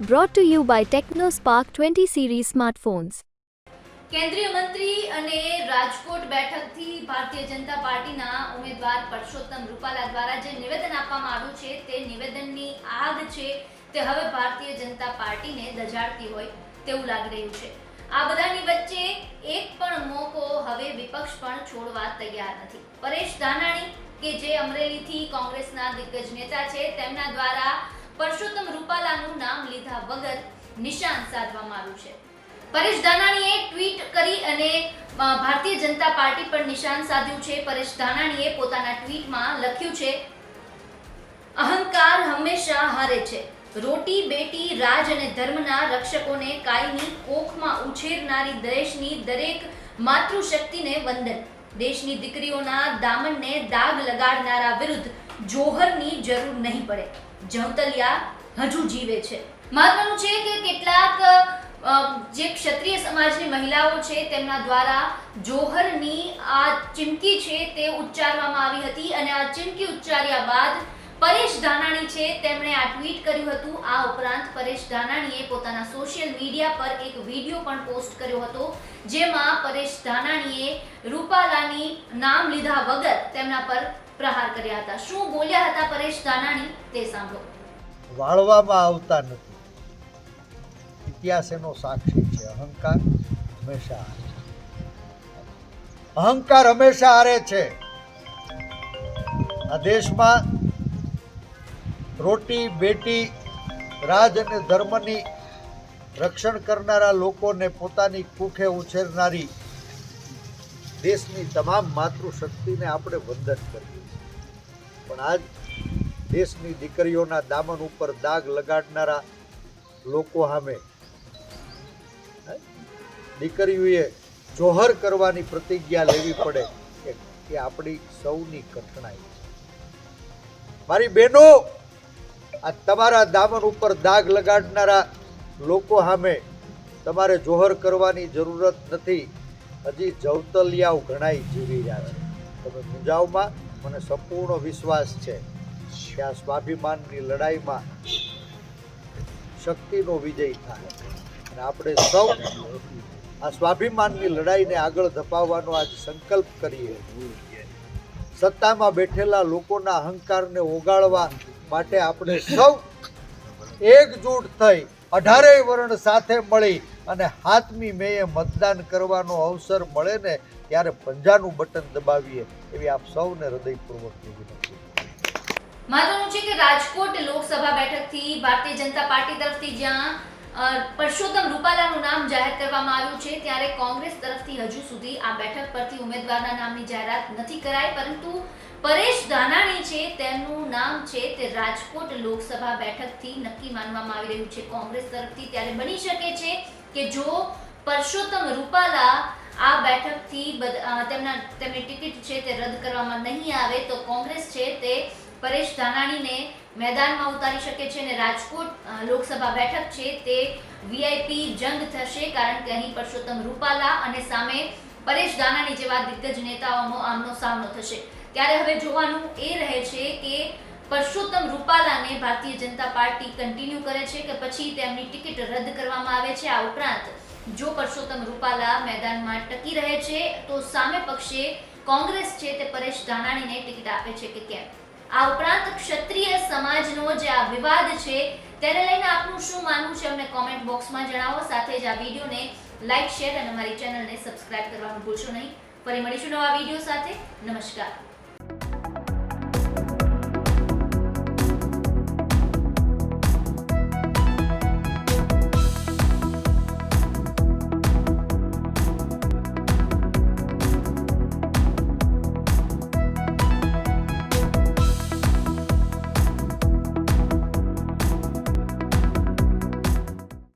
Brought to you by TechnoSpark 20 series smartphones. કેન્દ્રીય મંત્રી અને રાજકોટ બેઠકથી ભારતીય જનતા પાર્ટીના ઉમેદવાર પરસોત્તમ રૂપાલા દ્વારા જે નિવેદન આપવામાં આવ્યું છે, તે નિવેદનની આગ છે, તે હવે ભારતીય જનતા પાર્ટીને દજાડતી હોય તેવું લાગી રહ્યું છે આ બધાની વચ્ચે એક પણ મોકો હવે વિપક્ષ પણ છોડવા તૈયાર નથી પરેશ ધાનાણી, કે જે અમરેલીથી કોંગ્રેસના દિગ્ગજ નેતા છે, તેમના દ્વારા પરસોત્તમ રૂપાલાનું નામ લીધા વગર નિશાન સાધવામાં આવ્યું છે. પરેશ ધાનાણીએ ટ્વીટ કરી અને ભારતીય જનતા પાર્ટી પર નિશાન સાધ્યું છે. પરેશ ધાનાણીએ પોતાના ટ્વીટમાં લખ્યું છે, અહંકાર હંમેશા હારે છે. રોટી, બેટી, રાજ અને ધર્મના રક્ષકોને કાયમી કોખમાં ઉછેરનારી દેશની દરેક માતૃશક્તિને વંદન. દેશની દીકરીઓના દામનને દાગ લગાડનારા વિરુદ્ધ જોહરની જરૂર નહીં પડે. જવતલિયા હજુ જીવે છે. મહત્વનું છે કે કેટલાક જે ક્ષત્રિય સમાજની મહિલાઓ છે, તેમના દ્વારા જોહરની આ ચીમકી છે તે ઉચ્ચારવામાં આવી હતી અને આ ચીમકી ઉચ્ચાર્યા બાદ પરેશ ધાનાણી છે તેમણે આ ટ્વીટ કર્યું હતું. આ ઉપરાંત પરેશ ધાનાણીએ પોતાના સોશિયલ મીડિયા પર એક વીડિયો પણ પોસ્ટ કર્યો હતો, જેમાં પરેશ ધાનાણીએ રૂપાલાની નામ લીધા વગર તેમના પર પ્રહાર કર્યા હતા. શું બોલ્યા હતા પરેશ દાનાણી તે સાંભળો. વાળવામાં આવતા નથી. ઇતિહાસ એનો સાક્ષી છે. અહંકાર હંમેશા અહંકાર હંમેશા હારે છે. આ દેશમાં રોટી, બેટી, રાજ અને ધર્મની રક્ષણ કરનારા લોકોને પોતાની કુખે ઉછેરનારી દેશની તમામ માતૃશક્તિને આપણે વંદન કરીએ. પણ આજ દેશની દીકરીઓના દામન ઉપર દાગ લગાડનારા લોકો સામે દીકરીઓએ જોહર કરવાની પ્રતિજ્ઞા લેવી પડે કે એ આપણી સૌની કઠણાઈ મારી બહેનો, આ તમારા દામન ઉપર દાગ લગાડનારા લોકો સામે તમારે જોહર કરવાની જરૂરત નથી. હજી જવતલિયાઓ ઘણાય જીવી રહ્યા છે. તમે મુંજાવમાં મને સંપૂર્ણ વિશ્વાસ છે કે આ સ્વાભિમાનની લડાઈમાં શક્તિનો વિજય થાય. અને આપણે સૌ આ સ્વાભિમાનની લડાઈને આગળ ધપાવવાનો આજ સંકલ્પ કરીએ. સત્તામાં બેઠેલા લોકોના અહંકારને ઓગાળવા માટે આપણે સૌ એકજૂટ થઈ અઢારેય વર્ણ સાથે મળી અને હાથમી મેએ મતદાન કરવાનો અવસર મળે ને ત્યારે પંજાનું બટન દબાવીએ એવી આપ સૌને હૃદયપૂર્વકની વિનંતી. મહત્વનું છે કે રાજકોટ લોકસભા બેઠકથી ભારતીય જનતા પાર્ટી તરફથી જ્યાં પરસોત્તમ રૂપાલાનું નામ જાહેર કરવામાં આવ્યું છે, ત્યારે કોંગ્રેસ તરફથી હજુ સુધી આ બેઠક પરથી ઉમેદવારના નામની જાહેરાત નથી કરાઈ, પરંતુ પરેશ ધાનાણી છે, તેમનું નામ છે તે રાજકોટ લોકસભા બેઠકથી નક્કી માનવામાં આવી રહ્યું છે. કોંગ્રેસ તરફથી ત્યારે બની શકે છે. કે જો પરસોત્તમ રૂપાલા આ બેઠકથી તેમના, તેમની ટિકિટ છે તે રદ કરવામાં નહીં આવે તો કોંગ્રેસ છે તે પરેશ ધાનાણીને મેદાનમાં ઉતારી શકે છે અને રાજકોટ લોકસભા બેઠક છે તે વીઆઈપી જંગ થશે કારણ કે અહીં પરસોત્તમ રૂપાલા અને સામે પરેશ ધાનાણી જેવા દિગ્ગજ નેતાઓનો આમનો સામનો થશે. ત્યારે હવે જોવાનું એ રહે છે કે પરસોત્તમ રૂપાલાને ભારતીય જનતા પાર્ટી કન્ટિન્યુ કરે છે કે પછી તેમની ટિકિટ રદ કરવામાં આવે છે. આ ઉપરાંત, જો પરસોત્તમ રૂપાલા મેદાનમાં ટકી રહે છે, તો સામે પક્ષે કોંગ્રેસ છે તે પરેશ ધાનાણીને ટિકિટ આપે છે કે કેમ? આ ઉપરાંત, ક્ષત્રિય સમાજનો જે આ વિવાદ છે, તેને લઈને આપનું શું માનવું છે અમને કોમેન્ટ બોક્સમાં જણાવો. સાથે જ આ વિડીયોને લાઇક શેર અને અમારી ચેનલને સબસ્ક્રાઇબ કરવાનું ભૂલશો નહીં. ફરી મળીશું નવા વીડિયો સાથે. નમસ્કાર.